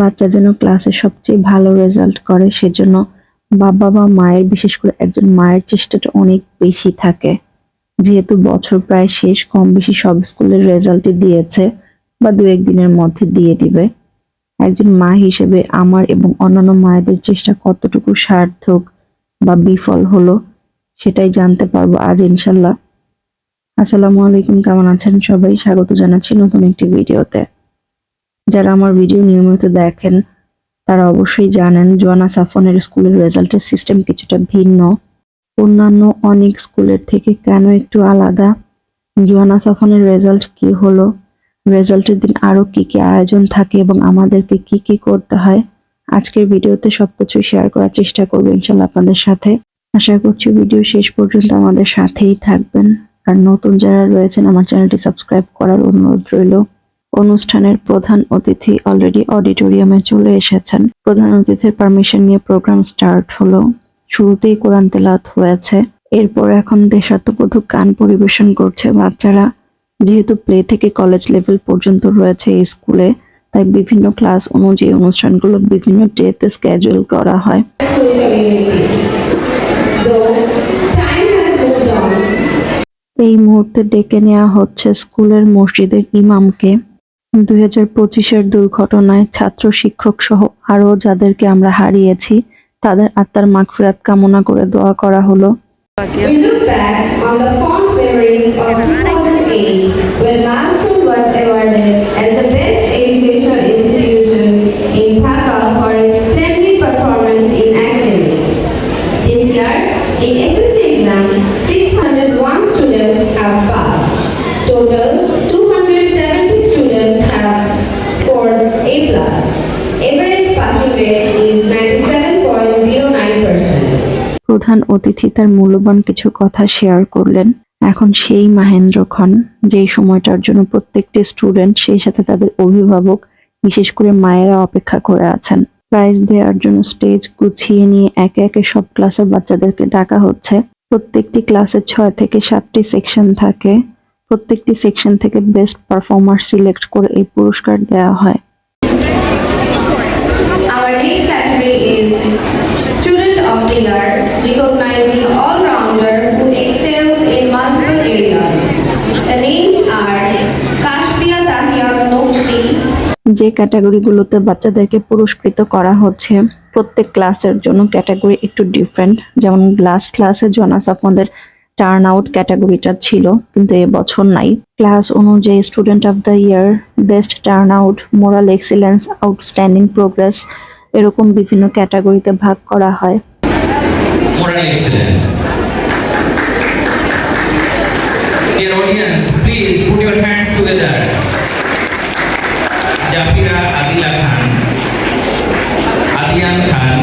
বাচ্চা যেন ক্লাসে সবচেয়ে ভালো রেজাল্ট করে সেজন্য বাবা বা মায়ের, বিশেষ করে একজন মায়ের চেষ্টাটা অনেক বেশি থাকে। যেহেতু বছর প্রায় শেষ কম বেশি সব স্কুলের রেজাল্টই দিয়েছে বা দু একদিনের মধ্যে দিয়ে দিবে। একজন মা হিসেবে আমার এবং অন্যান্য মায়েদের চেষ্টা কতটুকু সার্থক বা বিফল হলো সেটাই জানতে পারব আজ ইনশাল্লাহ। আসসালামু আলাইকুম, কেমন আছেন সবাই? স্বাগত জানাচ্ছি নতুন একটি ভিডিওতে যারা আমার ভিডিও নিয়মিত দেখেন, তারা অবশ্যই জানেন জোয়ানা সাফনের স্কুলের রেজাল্টের সিস্টেম কিছুটা ভিন্ন। অন্যান্য অনেক স্কুলের থেকে কেন একটু আলাদা? জোয়ানা সাফনের রেজাল্ট কি হলো? রেজাল্টের দিন আরও কি কি আয়োজন থাকে এবং আমাদেরকে কি কি করতে হয়? আজকের ভিডিওতে সবকিছু শেয়ার করার চেষ্টা করব ইনশাল্লাহ আপনাদের সাথে। আশা করছি ভিডিও শেষ পর্যন্ত আমাদের সাথেই থাকবেন। আর নতুন যারা রয়েছেন, আমার চ্যানেলটি সাবস্ক্রাইব করার অনুরোধ রইল। অনুষ্ঠানের প্রধান অতিথি অলরেডি অডিটোরিয়ামে চলে এসেছেন। প্রধান অতিথির পারমিশন নিয়ে প্রোগ্রাম স্টার্ট হলো। শুরুতেই কোরআন তেলাত হয়েছে। এরপর এখন দেশাত্মবোধক গান পরিবেশন করছে বাচ্চারা। যেহেতু প্লে থেকে কলেজ লেভেল পর্যন্ত রয়েছে এই স্কুলে তাই বিভিন্ন ক্লাস অনুযায়ী অনুষ্ঠানগুলো বিভিন্ন ডেতে স্কেজুল করা হয়। এই মুহূর্তে ডেকে নেওয়া হচ্ছে স্কুলের মসজিদের ইমামকে। দুই হাজার পঁচিশের দুর্ঘটনায় ছাত্র শিক্ষক সহ আরও যাদেরকে আমরা হারিয়েছি, তাদের আত্মার মাগফিরাত কামনা করে দোয়া করা হলো। We look back on the fond memories of 2008 when Milestone A+. Average passing rate is 97.09%. প্রধান অতিথি তার মূল্যবান কিছু কথা শেয়ার করলেন এখন সেই মাহেন্দ্র খন, যেই সময়টার জন্য প্রত্যেকটি স্টুডেন্ট সেই সাথে তাদের অভিভাবক, বিশেষ করে মায়েরা অপেক্ষা করে আছেন প্রাইজ দেওয়ার জন্য স্টেজ গুছিয়ে নিয়ে একে একে সব ক্লাসের বাচ্চাদেরকে ডাকা হচ্ছে প্রত্যেকটি ক্লাসে ছয় থেকে সাতটি সেকশন থাকে প্রত্যেকটি সেকশন থেকে বেস্ট পারফর্মার সিলেক্ট করে এই পুরস্কার দেওয়া হয় যে ক্যাটাগরিগুলোতে বাচ্চাদেরকে পুরস্কৃত করা হচ্ছে প্রত্যেক ক্লাসের জন্য ক্যাটাগরি একটু ডিফারেন্ট যেমন লাস্ট ক্লাসে জনাস আপনাদের টার্ন আউট ক্যাটাগরিটা ছিল কিন্তু এবছর নাই ক্লাস অনুযায়ী student of the year best turn out moral excellence outstanding progress এরকম বিভিন্ন ক্যাটাগরিতে ভাগ করা হয়. Dear audience, please put your hands together. Jafira Adila Khan, Adian Khan,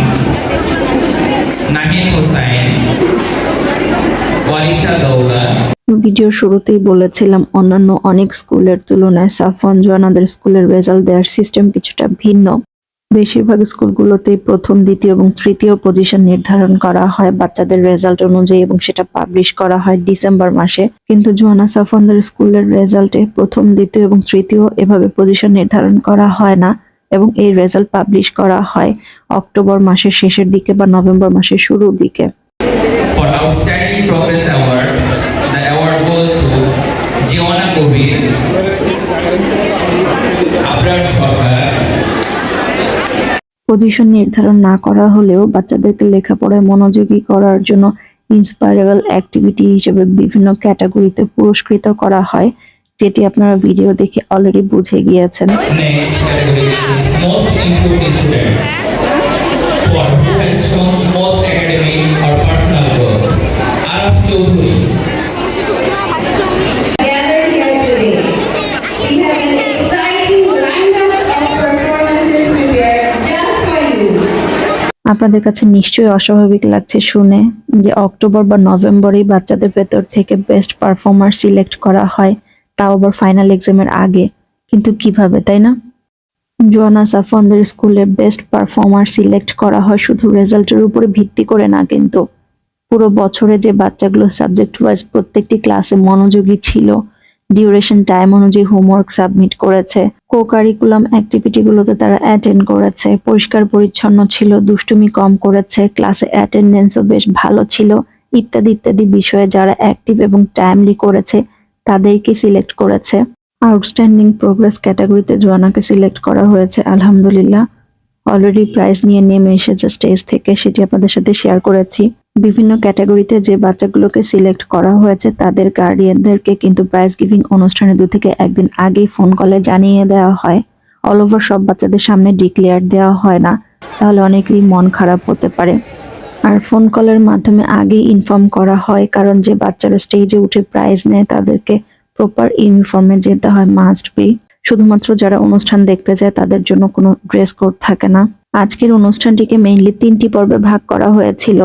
Nahin Hussain, Warisha Daula, video শুরুতেই বলেছিলাম অন্যান্য অনেক স্কুলের তুলনায় সাফন জোয়ানাদের স্কুলের রেজাল্ট দেওয়ার সিস্টেম কিছুটা ভিন্ন। বেশিরভাগ স্কুলগুলোতেই প্রথম দ্বিতীয় এবং তৃতীয় পজিশন নির্ধারণ করা হয় বাচ্চাদের রেজাল্ট অনুযায়ী এবং সেটা পাবলিশ করা হয় ডিসেম্বর মাসে। কিন্তু জোয়ানা সাফনদের স্কুলের রেজাল্টে প্রথম দ্বিতীয় এবং তৃতীয় এভাবে পজিশন নির্ধারণ করা হয় না এবং এই রেজাল্ট পাবলিশ করা হয় অক্টোবর মাসের শেষের দিকে বা নভেম্বর মাসের শুরুর দিকে। For Outstanding Progress Award, the award goes to position নির্ধারণ না করা হলেও বাচ্চাদেরকে লেখাপড়ায় মনোযোগী করার জন্য ইন্সপায়ারেবল অ্যাক্টিভিটি হিসেবে বিভিন্ন ক্যাটাগরিতে পুরস্কৃত করা হয়, যেটি আপনারা ভিডিও দেখে অলরেডি বুঝে গিয়েছেন। আপনাদের কাছে নিশ্চয়ই অস্বাভাবিক লাগছে শুনে যে অক্টোবর বা নভেম্বরেই বাচ্চাদের ভেতর থেকে বেস্ট পারফর্মার সিলেক্ট করা হয়, তাও আবার ফাইনাল এক্সামের আগে। কিন্তু কীভাবে, তাই না? জোয়ানা সাফনদের স্কুলে বেস্ট পারফর্মার সিলেক্ট করা হয় শুধু রেজাল্টের উপরে ভিত্তি করে না, কিন্তু পুরো বছরে যে বাচ্চাগুলো সাবজেক্ট ওয়াইজ প্রত্যেকটি ক্লাসে মনোযোগী ছিল ডিউরেশন টাইম অনুযায়ী হোমওয়ার্ক সাবমিট করেছে। কো কারিকুলাম অ্যাক্টিভিটিগুলোতে তারা অ্যাটেন্ড করেছে। পরিষ্কার পরিচ্ছন্ন ছিল, দুষ্টুমি কম করেছে ক্লাসে অ্যাটেন্ডেন্সও বেশ ভালো ছিল। ইত্যাদি ইত্যাদি বিষয়ে যারা অ্যাক্টিভ এবং টাইমলি করেছে, তাদেরকে সিলেক্ট করেছে। আউটস্ট্যান্ডিং প্রোগ্রেস ক্যাটাগরিতে জোয়ানাকে সিলেক্ট করা হয়েছে, আলহামদুলিল্লাহ। অলরেডি প্রাইজ নিয়ে নেমে এসেছে স্টেজ থেকে, সেটি আপনাদের সাথে শেয়ার করেছি। বিভিন্ন ক্যাটাগরিতে যে বাচ্চাগুলোকে সিলেক্ট করা হয়েছে, তাদের গার্ডিয়ানদেরকে কিন্তু প্রাইজ গিভিং অনুষ্ঠানে দু থেকে একদিন আগেই ফোন কলে জানিয়ে দেওয়া হয়। অল ওভার সব বাচ্চাদের সামনে ডিক্লেয়ার দেওয়া হয় না, তাহলে অনেকেরই মন খারাপ হতে পারে। আর ফোন কলের মাধ্যমে আগেই ইনফর্ম করা হয়, কারণ যে বাচ্চারা স্টেজে উঠে প্রাইজ নেয়, তাদেরকে প্রপার ইউনিফর্মে যেতে হয়, মাস্ট বি। শুধুমাত্র যারা অনুষ্ঠান দেখতে যায়, তাদের জন্য কোনো ড্রেস কোড থাকে না। আজকের অনুষ্ঠানটিকে মেইনলি তিনটি পর্বে ভাগ করা হয়েছিল।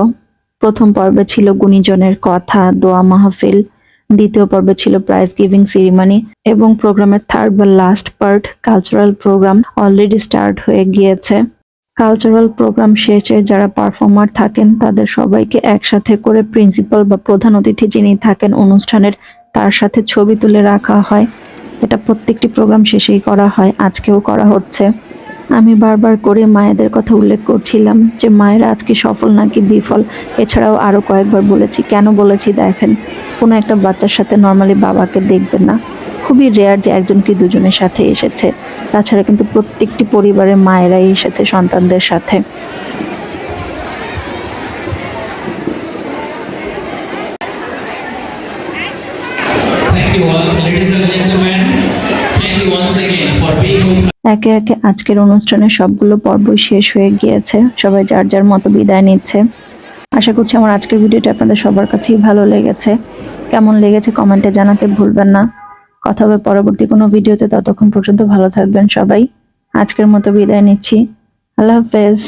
প্রথম পর্বে ছিল গুণীজনের কথা, দোয়া, মাহফিল। দ্বিতীয় পর্বে ছিল প্রাইজ গিভিং সেরিমনি এবং প্রোগ্রামের থার্ড বা last part cultural programme already start হয়ে গিয়েছে। কালচারাল প্রোগ্রাম শেষে যারা পারফর্মার থাকেন, তাদের সবাইকে একসাথে করে প্রিন্সিপাল বা প্রধান অতিথি যিনি থাকেন অনুষ্ঠানের, তার সাথে ছবি তুলে রাখা হয়। এটা প্রত্যেকটি প্রোগ্রাম শেষেই করা হয়, আজকেও করা হচ্ছে। আমি বারবার করে মায়েদের কথা উল্লেখ করছিলাম যে মায়েরা আজকে সফল নাকি বিফল, এছাড়াও আরও কয়েকবার বলেছি, কেন বলেছি দেখেন, কোনো একটা বাচ্চার সাথে নর্মালি বাবাকে দেখবেন না। খুবই রেয়ার যে একজন কি দুজনের সাথে এসেছে। তাছাড়া কিন্তু প্রত্যেকটি পরিবারের মায়েরাই এসেছে সন্তানদের সাথে। একে একে আজকের অনুষ্ঠানের সবগুলো পর্বই শেষ হয়ে গিয়েছে। সবাই যার যার মতো বিদায় নিচ্ছে। আশা করছি আমার আজকের ভিডিওটা আপনাদের সবার কাছেই ভালো লেগেছে। কেমন লেগেছে কমেন্টে জানাতে ভুলবেন না। কথা হবে পরবর্তী কোনো ভিডিওতে। ততক্ষণ পর্যন্ত ভালো থাকবেন সবাই। আজকের মতো বিদায় নিচ্ছি। আল্লাহ হাফেজ।